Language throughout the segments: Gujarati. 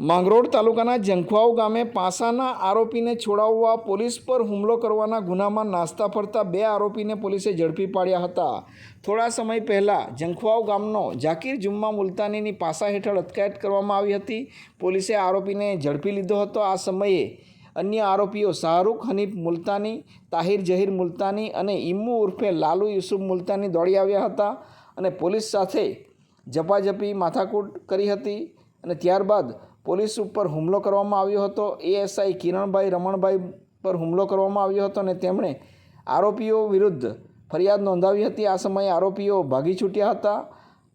માંગરોળ તાલુકાના જંખવાવ ગામે પાસાના આરોપીને છોડાવવા પોલીસ પર હુમલો કરવાના ગુનામાં નાસ્તા ફરતા બે આરોપીને પોલીસે ઝડપી પાડ્યા હતા. થોડા સમય પહેલાં જંખવાવ ગામનો ઝાકીર જુમ્મા મુલતાનીની પાસા હેઠળ અટકાયત કરવામાં આવી હતી. પોલીસે આરોપીને ઝડપી લીધો હતો. આ સમયે અન્ય આરોપીઓ શાહરૂખ હનીફ મુલતાની, તાહિર જહીર મુલતાની અને ઇમ્મુ ઉર્ફે લાલુ યુસુફ મુલતાની દોડી આવ્યા હતા અને પોલીસ સાથે ઝપાઝપી માથાકૂટ કરી હતી અને ત્યારબાદ પોલીસ ઉપર હુમલો કરવામાં આવ્યો હતો. એએસઆઈ કિરણભાઈ, રમણભાઈ પર હુમલો કરવામાં આવ્યો હતો અને તેમણે આરોપીઓ વિરુદ્ધ ફરિયાદ નોંધાવી હતી. આ સમયે આરોપીઓ ભાગી છૂટ્યા હતા.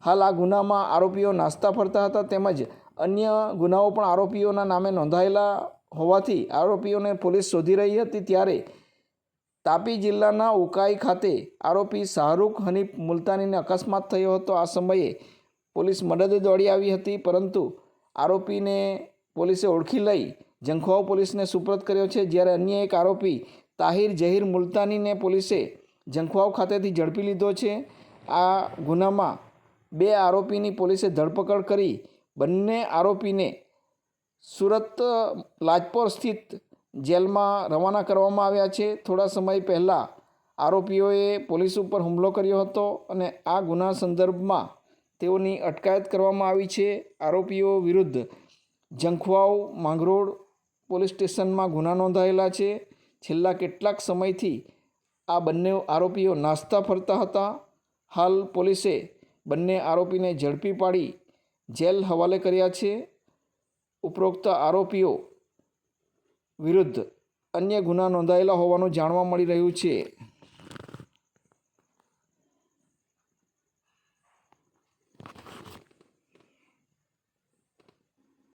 હાલ આ ગુનામાં આરોપીઓ નાસ્તા ફરતા હતા તેમજ અન્ય ગુનાઓ પણ આરોપીઓના નામે નોંધાયેલા હોવાથી આરોપીઓને પોલીસ શોધી રહી હતી. ત્યારે તાપી જિલ્લાના ઉકાઈ ખાતે આરોપી શાહરૂખ હનીફ મુલતાનીને અકસ્માત થયો હતો. આ સમયે પોલીસ મદદે દોડી આવી હતી, પરંતુ આરોપીને પોલીસે ઓળખી લઈ જંખવાવ પોલીસને સુપ્રત કર્યો છે. જ્યારે અન્ય એક આરોપી તાહિર જહીર મુલતાનીને પોલીસે જંખવાવ ખાતેથી ઝડપી લીધો છે. આ ગુનામાં બે આરોપીની પોલીસે ધરપકડ કરી બંને આરોપીને સુરત, લાજપોર સ્થિત જેલમાં રવાના કરવામાં આવ્યા છે. થોડા સમય પહેલાં આરોપીઓએ પોલીસ ઉપર હુમલો કર્યો હતો અને આ ગુના સંદર્ભમાં તેઓની અટકાયત કરવામાં આવી છે. આરોપીઓ વિરુદ્ધ જંખવાઓ માંગરોળ પોલીસ સ્ટેશનમાં ગુના નોંધાયેલા છે. છેલ્લા કેટલાક સમયથી આ બંને આરોપીઓ નાસ્તા ફરતા હતા. હાલ પોલીસે બંને આરોપીને ઝડપી પાડી જેલ હવાલે કર્યા છે. ઉપરોક્ત આરોપીઓ વિરુદ્ધ અન્ય ગુના નોંધાયેલા હોવાનું જાણવા મળી રહ્યું છે.